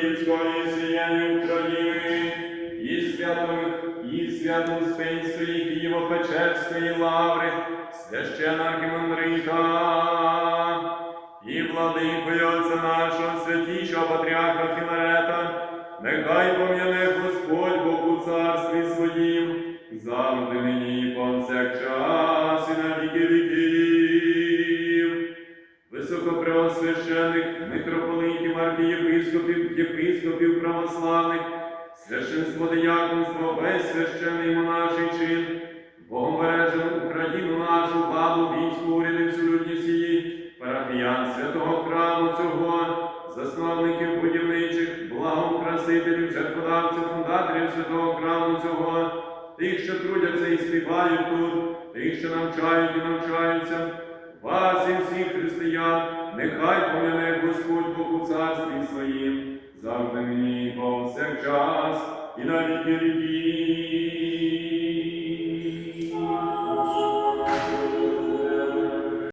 Київського і всієї України, і святої, і Свято-Успенської Києво-Печерської лаври, священа архімандрита, і владикою Отця нашого святішого патріарха Філарета, нехай пом'яне Господь Бог у царстві своїм, завжди нині повсякчас і на віки віків. Високопреосвящених митрополитів, архієпископів, єпископів православних, священство дияконство, весь священий монаший чин, Богом бережемо Україну нашу, владу, війську, уряди, всю людність її, парафіян святого храму цього, засновників будівничих, благоукрасителів, жертводавців, фундаторів святого храму цього, тих, що трудяться і співають тут, тих, що навчають і навчаються, вас і всіх християн, нехай пом'яне і повсякчас, і на віки віків.